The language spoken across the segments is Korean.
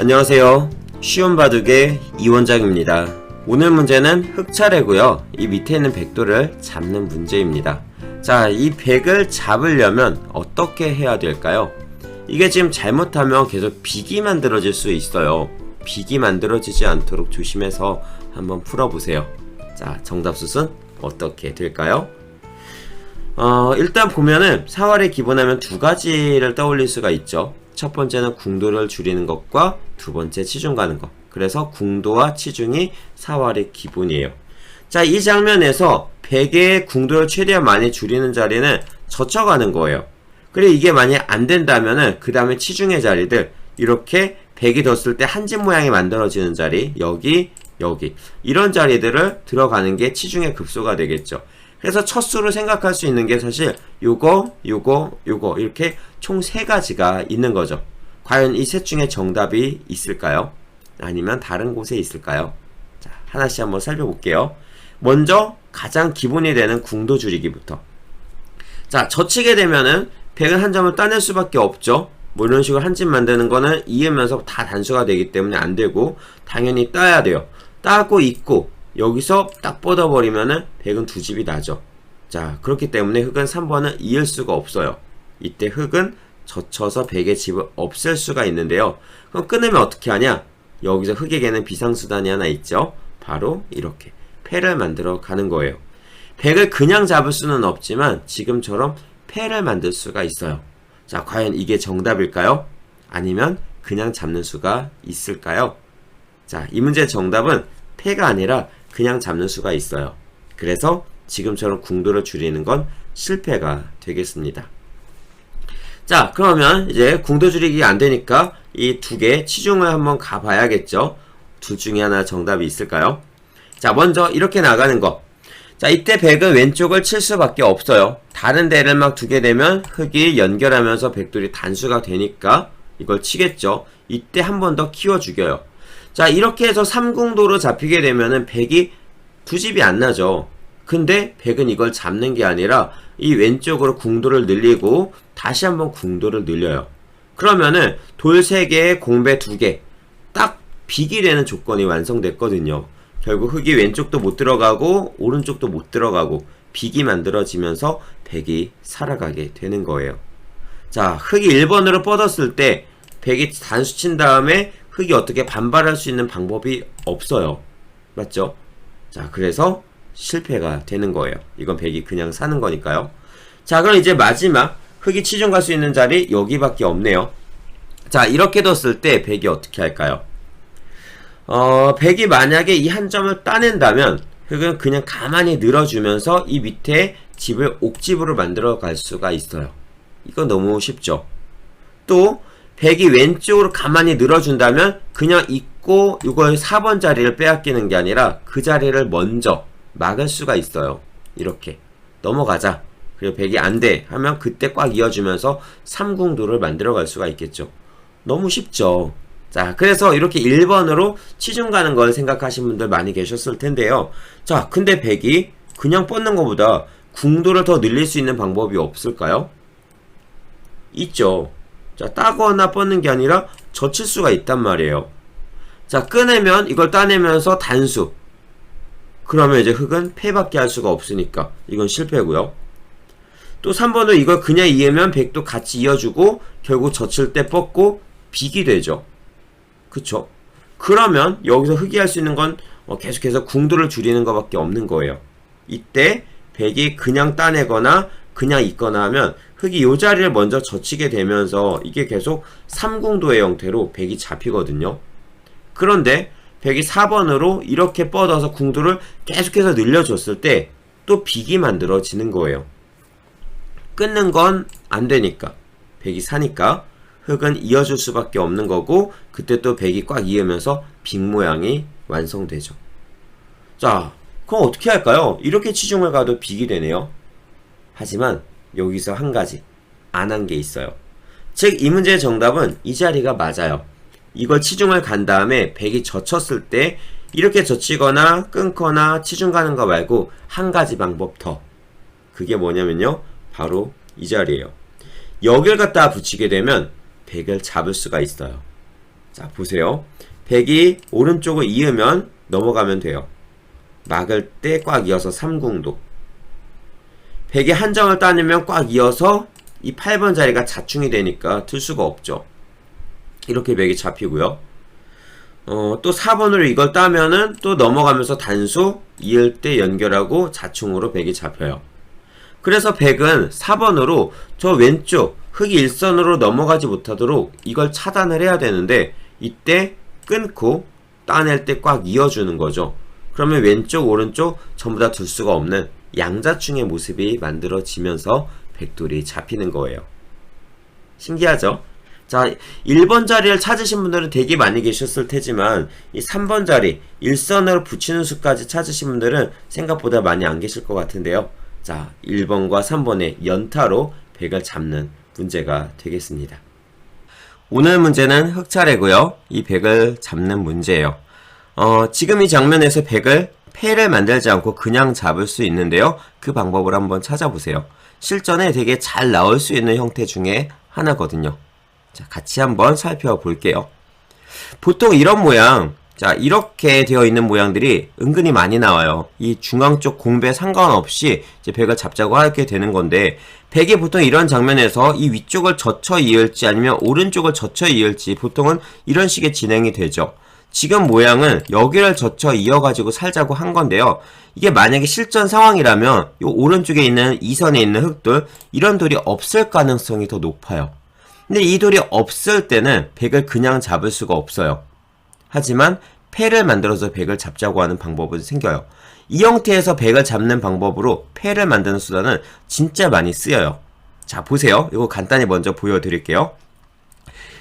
안녕하세요. 쉬운 바둑의 이원장입니다. 오늘 문제는 흑차례고요. 이 밑에 있는 백도를 잡는 문제입니다. 자, 이 백을 잡으려면 어떻게 해야 될까요? 이게 지금 잘못하면 계속 빅이 만들어질 수 있어요. 빅이 만들어지지 않도록 조심해서 한번 풀어보세요. 자, 정답수는 어떻게 될까요? 어, 일단 보면은 사활의 기본하면 두 가지를 떠올릴 수가 있죠. 첫 번째는 궁도를 줄이는 것과 두 번째 치중 가는 것. 그래서 궁도와 치중이 사활의 기본이에요. 자, 이 장면에서 100의 궁도를 최대한 많이 줄이는 자리는 젖혀가는 거예요. 그리고 이게 만약 안 된다면은 그 다음에 치중의 자리들 이렇게 100이 뒀을 때 한집 모양이 만들어지는 자리 여기 여기 이런 자리들을 들어가는 게 치중의 급소가 되겠죠. 그래서 첫 수를 생각할 수 있는 게 사실 요거, 요거, 요거 이렇게 총 세 가지가 있는 거죠. 과연 이 셋 중에 정답이 있을까요? 아니면 다른 곳에 있을까요? 자, 하나씩 한번 살펴볼게요. 먼저 가장 기본이 되는 궁도 줄이기부터. 자, 젖히게 되면은 100은 한 점을 따낼 수밖에 없죠. 뭐 이런 식으로 한 집 만드는 거는 이으면서 다 단수가 되기 때문에 안 되고 당연히 따야 돼요. 따고 있고 여기서 딱 뻗어버리면은 100은 두 집이 나죠. 자, 그렇기 때문에 흙은 3번은 이을 수가 없어요. 이때 흙은 젖혀서 100의 집을 없앨 수가 있는데요. 그럼 끊으면 어떻게 하냐? 여기서 흙에게는 비상수단이 하나 있죠. 바로 이렇게 패를 만들어 가는 거예요. 100을 그냥 잡을 수는 없지만 지금처럼 패를 만들 수가 있어요. 자, 과연 이게 정답일까요? 아니면 그냥 잡는 수가 있을까요? 자, 이 문제의 정답은 패가 아니라 그냥 잡는 수가 있어요. 그래서 지금처럼 궁도를 줄이는 건 실패가 되겠습니다. 자, 그러면 이제 궁도 줄이기 안 되니까 이 두 개 치중을 한번 가봐야겠죠. 둘 중에 하나 정답이 있을까요? 자, 먼저 이렇게 나가는 거. 자, 이때 백은 왼쪽을 칠 수밖에 없어요. 다른 데를 막 두게 되면 흙이 연결하면서 백돌이 단수가 되니까 이걸 치겠죠. 이때 한 번 더 키워 죽여요. 자, 이렇게 해서 삼궁도로 잡히게 되면은 백이 두 집이 안 나죠. 근데 백은 이걸 잡는 게 아니라 이 왼쪽으로 궁도를 늘리고 다시 한번 궁도를 늘려요. 그러면은 돌 3개에 공배 2개 딱 빅이 되는 조건이 완성됐거든요. 결국 흙이 왼쪽도 못 들어가고 오른쪽도 못 들어가고 빅이 만들어지면서 백이 살아가게 되는 거예요. 자, 흙이 1번으로 뻗었을 때 백이 단수 친 다음에 흙이 어떻게 반발할 수 있는 방법이 없어요. 맞죠? 자, 그래서 실패가 되는 거예요. 이건 백이 그냥 사는 거니까요. 자, 그럼 이제 마지막 흙이 치중 갈 수 있는 자리 여기밖에 없네요. 자, 이렇게 뒀을 때 백이 어떻게 할까요? 어, 백이 만약에 이 한 점을 따낸다면 흙은 그냥 가만히 늘어주면서 이 밑에 집을 옥집으로 만들어 갈 수가 있어요. 이건 너무 쉽죠. 또 백이 왼쪽으로 가만히 늘어준다면 그냥 있고 이걸 4번 자리를 빼앗기는 게 아니라 그 자리를 먼저 막을 수가 있어요. 이렇게 넘어가자. 그리고 백이 안 돼 하면 그때 꽉 이어주면서 3궁도를 만들어 갈 수가 있겠죠. 너무 쉽죠. 자, 그래서 이렇게 1번으로 치중 가는 걸 생각하신 분들 많이 계셨을 텐데요. 자, 근데 백이 그냥 뻗는 것보다 궁도를 더 늘릴 수 있는 방법이 없을까요? 있죠. 자, 따거나 뻗는 게 아니라 젖힐 수가 있단 말이에요. 자, 꺼내면 이걸 따내면서 단수. 그러면 이제 흙은 패밖에 할 수가 없으니까 이건 실패고요. 또 3번도 이걸 그냥 이으면 백도 같이 이어주고 결국 젖힐 때 뻗고 빅이 되죠. 그쵸? 그러면 여기서 흙이 할 수 있는 건 어, 계속해서 궁도를 줄이는 것밖에 없는 거예요. 이때 백이 그냥 따내거나 그냥 있거나 하면 흙이 이 자리를 먼저 젖히게 되면서 이게 계속 3궁도의 형태로 백이 잡히거든요. 그런데 백이 4번으로 이렇게 뻗어서 궁도를 계속해서 늘려줬을 때 또 빅이 만들어지는 거예요. 끊는 건 안 되니까 백이 사니까 흙은 이어줄 수밖에 없는 거고 그때 또 백이 꽉 이으면서 빅 모양이 완성되죠. 자, 그럼 어떻게 할까요? 이렇게 치중을 가도 빅이 되네요. 하지만 여기서 한 가지 안 한 게 있어요. 즉 이 문제의 정답은 이 자리가 맞아요. 이걸 치중을 간 다음에 백이 젖혔을 때 이렇게 젖히거나 끊거나 치중 가는 거 말고 한 가지 방법 더. 그게 뭐냐면요. 바로 이 자리예요. 여길 갖다 붙이게 되면 백을 잡을 수가 있어요. 자, 보세요. 백이 오른쪽을 이으면 넘어가면 돼요. 막을 때 꽉 이어서 삼궁도. 백이 한 점을 따내면 꽉 이어서 이 8번 자리가 자충이 되니까 틀 수가 없죠. 이렇게 백이 잡히고요. 어, 또 4번으로 이걸 따면은 또 넘어가면서 단수 이을 때 연결하고 자충으로 백이 잡혀요. 그래서 백은 4번으로 저 왼쪽 흙이 일선으로 넘어가지 못하도록 이걸 차단을 해야 되는데 이때 끊고 따낼 때 꽉 이어주는 거죠. 그러면 왼쪽 오른쪽 전부 다 둘 수가 없는 양자충의 모습이 만들어지면서 백돌이 잡히는 거예요. 신기하죠? 자, 1번 자리를 찾으신 분들은 되게 많이 계셨을 테지만 이 3번 자리, 일선으로 붙이는 수까지 찾으신 분들은 생각보다 많이 안 계실 것 같은데요. 자, 1번과 3번의 연타로 백을 잡는 문제가 되겠습니다. 오늘 문제는 흑차례고요. 이 백을 잡는 문제예요. 어, 지금 이 장면에서 백을 패를 만들지 않고 그냥 잡을 수 있는데요. 그 방법을 한번 찾아보세요. 실전에 되게 잘 나올 수 있는 형태 중에 하나거든요. 자, 같이 한번 살펴볼게요. 보통 이런 모양, 자, 이렇게 되어 있는 모양들이 은근히 많이 나와요. 이 중앙 쪽 공배 상관없이 이제 백을 잡자고 하게 되는 건데, 백이 보통 이런 장면에서 이 위쪽을 젖혀 이을지 아니면 오른쪽을 젖혀 이을지 보통은 이런 식의 진행이 되죠. 지금 모양은 여기를 젖혀 이어가지고 살자고 한 건데요. 이게 만약에 실전 상황이라면 이 오른쪽에 있는 이 선에 있는 흙돌 이런 돌이 없을 가능성이 더 높아요. 근데 이 돌이 없을 때는 백을 그냥 잡을 수가 없어요. 하지만 패를 만들어서 백을 잡자고 하는 방법은 생겨요. 이 형태에서 백을 잡는 방법으로 패를 만드는 수단은 진짜 많이 쓰여요. 자, 보세요. 이거 간단히 먼저 보여드릴게요.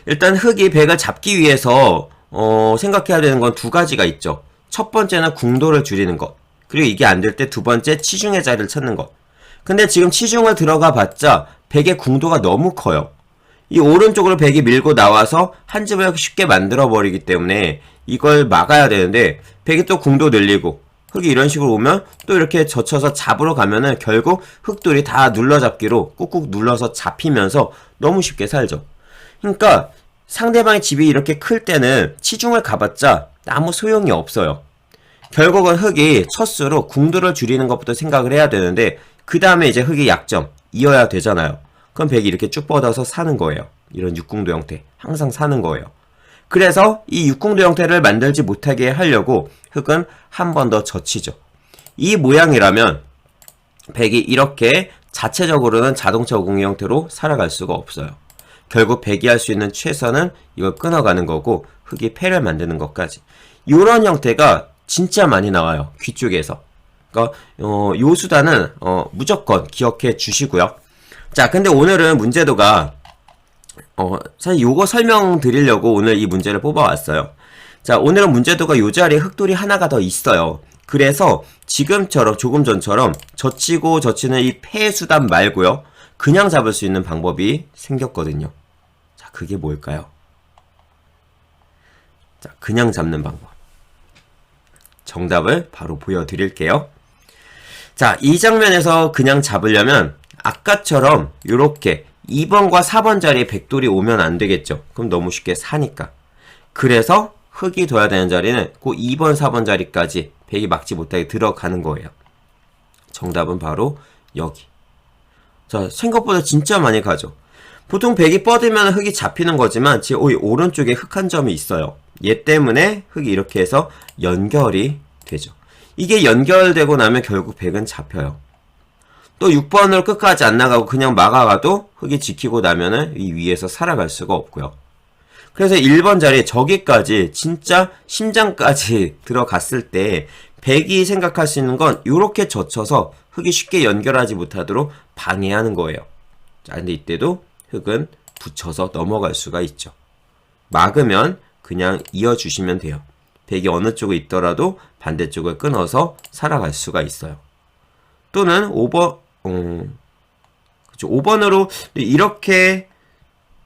일단 흙이 백을 잡기 위해서 어, 생각해야 되는 건 두 가지가 있죠. 첫 번째는 궁도를 줄이는 것. 그리고 이게 안 될 때 두 번째 치중의 자리를 찾는 것. 근데 지금 치중을 들어가 봤자 백의 궁도가 너무 커요. 이 오른쪽으로 백이 밀고 나와서 한 집을 쉽게 만들어 버리기 때문에 이걸 막아야 되는데 백이 또 궁도 늘리고 흙이 이런 식으로 오면 또 이렇게 젖혀서 잡으러 가면은 결국 흙돌이 다 눌러잡기로 꾹꾹 눌러서 잡히면서 너무 쉽게 살죠. 그러니까 상대방의 집이 이렇게 클 때는 치중을 가봤자 아무 소용이 없어요. 결국은 흙이 첫 수로 궁도를 줄이는 것부터 생각을 해야 되는데 그 다음에 이제 흙의 약점 이어야 되잖아요. 그럼 백이 이렇게 쭉 뻗어서 사는 거예요. 이런 육궁도 형태 항상 사는 거예요. 그래서 이 육궁도 형태를 만들지 못하게 하려고 흙은 한 번 더 젖히죠. 이 모양이라면 백이 이렇게 자체적으로는 자동차 오궁의 형태로 살아갈 수가 없어요. 결국 백이 할수 있는 최선은 이걸 끊어가는 거고 흙이 패를 만드는 것까지. 이런 형태가 진짜 많이 나와요. 귀 쪽에서. 그러니까 어, 요 수단은 어, 무조건 기억해 주시고요. 자, 근데 오늘은 문제도가 어, 사실 요거 설명드리려고 오늘 이 문제를 뽑아왔어요. 자, 오늘은 문제도가 요 자리에 흙돌이 하나가 더 있어요. 그래서 지금처럼 조금 전처럼 젖히고 젖히는 이 폐 수단 말고요. 그냥 잡을 수 있는 방법이 생겼거든요. 자, 그게 뭘까요? 자, 그냥 잡는 방법. 정답을 바로 보여드릴게요. 자, 이 장면에서 그냥 잡으려면 아까처럼 이렇게 2번과 4번 자리에 백돌이 오면 안 되겠죠. 그럼 너무 쉽게 사니까. 그래서 흙이 둬야 되는 자리는 그 2번, 4번 자리까지 백이 막지 못하게 들어가는 거예요. 정답은 바로 여기. 자, 생각보다 진짜 많이 가죠. 보통 백이 뻗으면 흙이 잡히는 거지만 지금 오른쪽에 흙 한 점이 있어요. 얘 때문에 흙이 이렇게 해서 연결이 되죠. 이게 연결되고 나면 결국 백은 잡혀요. 또 6번으로 끝까지 안 나가고 그냥 막아가도 흙이 지키고 나면은 이 위에서 살아갈 수가 없고요. 그래서 1번 자리에 저기까지 진짜 심장까지 들어갔을 때 백이 생각할 수 있는 건 이렇게 젖혀서 흙이 쉽게 연결하지 못하도록 방해하는 거예요. 자, 근데 이때도 흙은 붙여서 넘어갈 수가 있죠. 막으면 그냥 이어주시면 돼요. 백이 어느 쪽에 있더라도 반대쪽을 끊어서 살아갈 수가 있어요. 또는 5번, 음, 그쵸. 5번으로 이렇게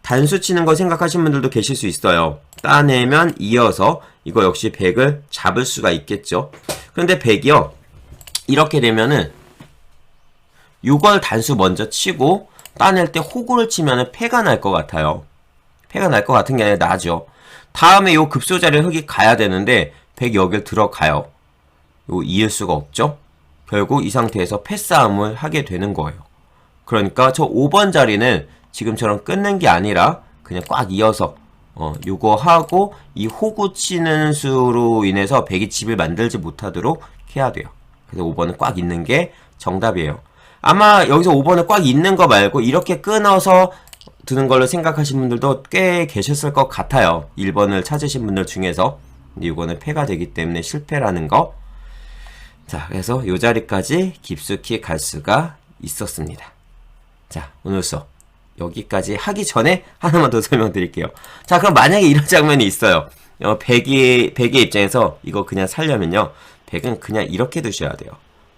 단수 치는 거 생각하시는 분들도 계실 수 있어요. 따내면 이어서 이거 역시 100을 잡을 수가 있겠죠. 그런데 100이요. 이렇게 되면은 이걸 단수 먼저 치고 따낼 때 호구를 치면은 패가 날 것 같아요. 패가 날 것 같은 게 아니라 나죠. 다음에 요 급소 자리에 흙이 가야 되는데 백이 여길 들어가요. 요 이을 수가 없죠? 결국 이 상태에서 패싸움을 하게 되는 거예요. 그러니까 저 5번 자리는 지금처럼 끊는 게 아니라 그냥 꽉 이어서 어, 요거 하고 이 호구 치는 수로 인해서 백이 집을 만들지 못하도록 해야 돼요. 그래서 5번은 꽉 있는 게 정답이에요. 아마 여기서 5번을 꽉 있는 거 말고 이렇게 끊어서 드는 걸로 생각하시는 분들도 꽤 계셨을 것 같아요. 1번을 찾으신 분들 중에서. 이거는 패가 되기 때문에 실패라는 거. 자, 그래서 요 자리까지 깊숙이 갈 수가 있었습니다. 자, 오늘 수업 여기까지 하기 전에 하나만 더 설명드릴게요. 자, 그럼 만약에 이런 장면이 있어요. 어, 백이, 백의 입장에서 이거 그냥 살려면요. 백은 그냥 이렇게 두셔야 돼요.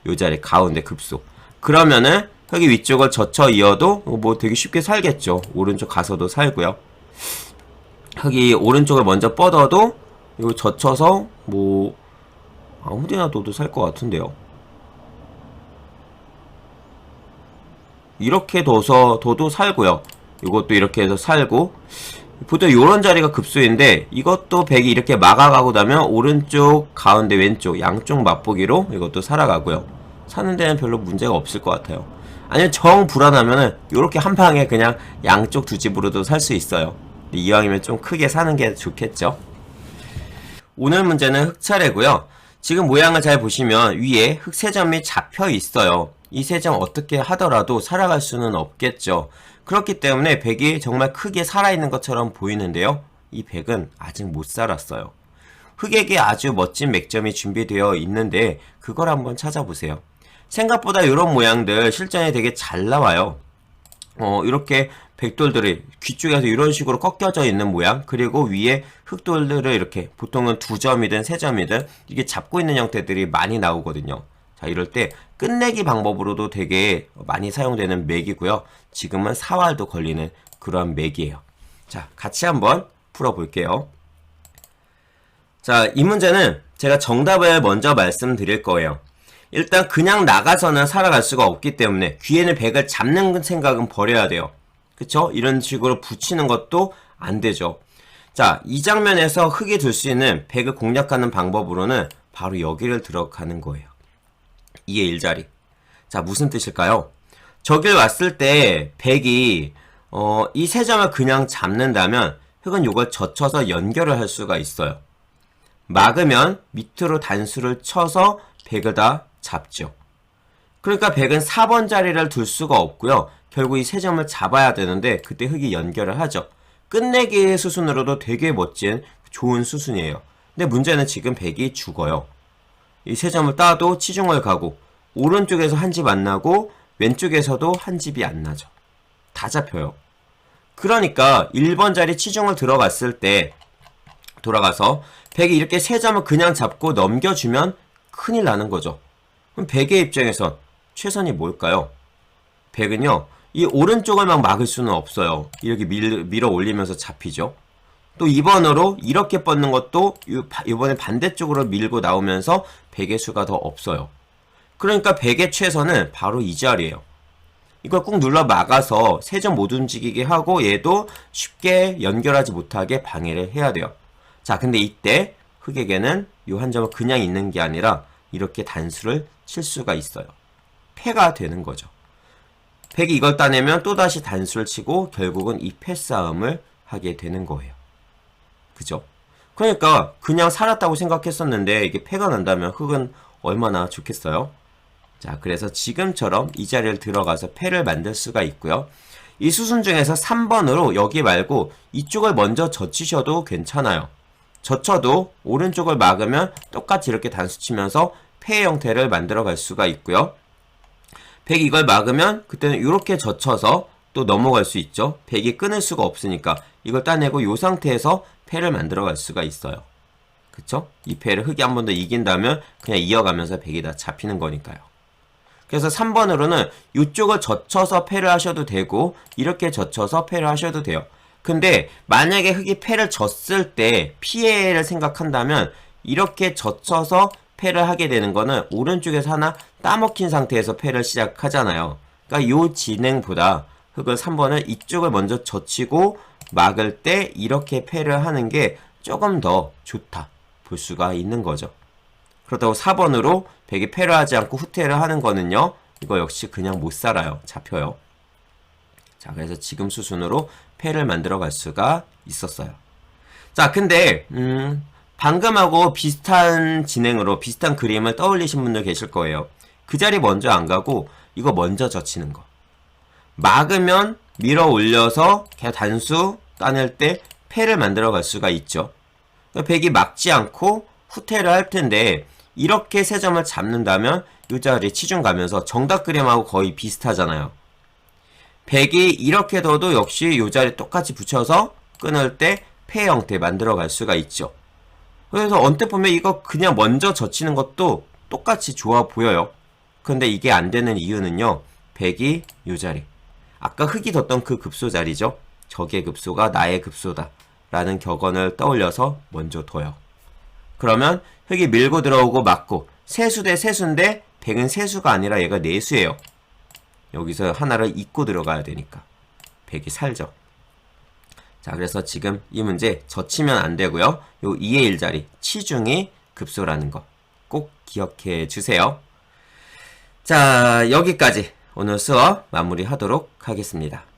요 자리 가운데 급소. 그러면은 여기 위쪽을 젖혀 이어도 뭐 되게 쉽게 살겠죠. 오른쪽 가서도 살고요. 여기 오른쪽을 먼저 뻗어도 이거 젖혀서 뭐 아무데나 둬도 살 것 같은데요. 이렇게 둬서 둬도 살고요. 이것도 이렇게 해서 살고 보통 요런 자리가 급수인데 이것도 백이 이렇게 막아가고 나면 오른쪽, 가운데, 왼쪽 양쪽 맛보기로 이것도 살아가고요. 사는 데는 별로 문제가 없을 것 같아요. 아니면 정 불안하면은 요렇게 한 방에 그냥 양쪽 두 집으로도 살 수 있어요. 이왕이면 좀 크게 사는 게 좋겠죠. 오늘 문제는 흑 차례고요. 지금 모양을 잘 보시면 위에 흑세 점이 잡혀 있어요. 이 세 점 어떻게 하더라도 살아갈 수는 없겠죠. 그렇기 때문에 백이 정말 크게 살아있는 것처럼 보이는데요. 이 백은 아직 못 살았어요. 흑에게 아주 멋진 맥점이 준비되어 있는데 그걸 한번 찾아보세요. 생각보다 이런 모양들 실전에 되게 잘 나와요. 어, 이렇게 백돌들이 귀 쪽에서 이런 식으로 꺾여져 있는 모양, 그리고 위에 흑돌들을 이렇게 보통은 두 점이든 세 점이든 이게 잡고 있는 형태들이 많이 나오거든요. 자, 이럴 때 끝내기 방법으로도 되게 많이 사용되는 맥이고요. 지금은 사활도 걸리는 그러한 맥이에요. 자, 같이 한번 풀어볼게요. 자, 이 문제는 제가 정답을 먼저 말씀드릴 거예요. 일단 그냥 나가서는 살아갈 수가 없기 때문에 귀에는 백을 잡는 생각은 버려야 돼요. 그쵸? 이런 식으로 붙이는 것도 안 되죠. 자, 이 장면에서 흙이 둘 수 있는 백을 공략하는 방법으로는 바로 여기를 들어가는 거예요. 2의 1자리. 자, 무슨 뜻일까요? 저길 왔을 때 백이 어, 이 세 점을 그냥 잡는다면 흙은 이걸 젖혀서 연결을 할 수가 있어요. 막으면 밑으로 단수를 쳐서 백을 다 잡죠. 그러니까 백은 4번 자리를 둘 수가 없고요. 결국 이 세 점을 잡아야 되는데 그때 흙이 연결을 하죠. 끝내기의 수순으로도 되게 멋진 좋은 수순이에요. 근데 문제는 지금 백이 죽어요. 이 세 점을 따도 치중을 가고 오른쪽에서 한 집 안 나고 왼쪽에서도 한 집이 안 나죠. 다 잡혀요. 그러니까 1번 자리 치중을 들어갔을 때 돌아가서 백이 이렇게 세 점을 그냥 잡고 넘겨주면 큰일 나는 거죠. 그럼 백의 입장에선 최선이 뭘까요? 백은요, 이 오른쪽을 막 막을 수는 없어요. 이렇게 밀, 밀어 올리면서 잡히죠. 또 2번으로 이렇게 뻗는 것도 이번에 반대쪽으로 밀고 나오면서 백의 수가 더 없어요. 그러니까 백의 최선은 바로 이 자리예요. 이걸 꾹 눌러 막아서 세 점 못 움직이게 하고 얘도 쉽게 연결하지 못하게 방해를 해야 돼요. 자, 근데 이때 흑에게는 이 한 점을 그냥 있는 게 아니라 이렇게 단수를 칠 수가 있어요. 패가 되는 거죠. 백이 이걸 따내면 또다시 단수를 치고 결국은 이 패싸움을 하게 되는 거예요. 그죠? 그러니까 그냥 살았다고 생각했었는데 이게 패가 난다면 흑은 얼마나 좋겠어요? 자, 그래서 지금처럼 이 자리를 들어가서 패를 만들 수가 있고요. 이 수순 중에서 3번으로 여기 말고 이쪽을 먼저 젖히셔도 괜찮아요. 젖혀도 오른쪽을 막으면 똑같이 이렇게 단수 치면서 패 형태를 만들어 갈 수가 있고요. 백이 이걸 막으면 그때는 이렇게 젖혀서 또 넘어갈 수 있죠. 백이 끊을 수가 없으니까 이걸 따내고 이 상태에서 패를 만들어 갈 수가 있어요. 그쵸? 이 패를 흙이 한 번 더 이긴다면 그냥 이어가면서 백이 다 잡히는 거니까요. 그래서 3번으로는 이쪽을 젖혀서 패를 하셔도 되고 이렇게 젖혀서 패를 하셔도 돼요. 근데 만약에 흙이 패를 졌을 때 피해를 생각한다면 이렇게 젖혀서 패를 하게 되는 거는 오른쪽에서 하나 따먹힌 상태에서 패를 시작하잖아요. 그러니까 요 진행보다 흙을 3번을 이쪽을 먼저 젖히고 막을 때 이렇게 패를 하는 게 조금 더 좋다 볼 수가 있는 거죠. 그렇다고 4번으로 100이 패를 하지 않고 후퇴를 하는 거는요. 이거 역시 그냥 못 살아요. 잡혀요. 자, 그래서 지금 수순으로 패를 만들어 갈 수가 있었어요. 자, 근데 음, 방금하고 비슷한 진행으로 비슷한 그림을 떠올리신 분들 계실 거예요. 그 자리 먼저 안 가고 이거 먼저 젖히는 거. 막으면 밀어 올려서 단수 따낼 때 패를 만들어 갈 수가 있죠. 백이 막지 않고 후퇴를 할 텐데 이렇게 세 점을 잡는다면 이 자리에 치중 가면서 정답 그림하고 거의 비슷하잖아요. 백이 이렇게 둬도 역시 이 자리에 똑같이 붙여서 끊을 때 패 형태 만들어 갈 수가 있죠. 그래서 언뜻 보면 이거 그냥 먼저 젖히는 것도 똑같이 좋아 보여요. 근데 이게 안 되는 이유는요. 백이 이 자리. 아까 흙이 뒀던 그 급소 자리죠. 적의 급소가 나의 급소다. 라는 격언을 떠올려서 먼저 둬요. 그러면 흙이 밀고 들어오고 맞고 세수 대 세수인데 백은 세수가 아니라 얘가 내수예요. 여기서 하나를 잊고 들어가야 되니까 백이 살죠. 자 그래서 지금 이 문제 젖히면 안 되고요. 요 2의 1 자리 치중이 급소라는 거 꼭 기억해 주세요. 자 여기까지 오늘 수업 마무리하도록 하겠습니다.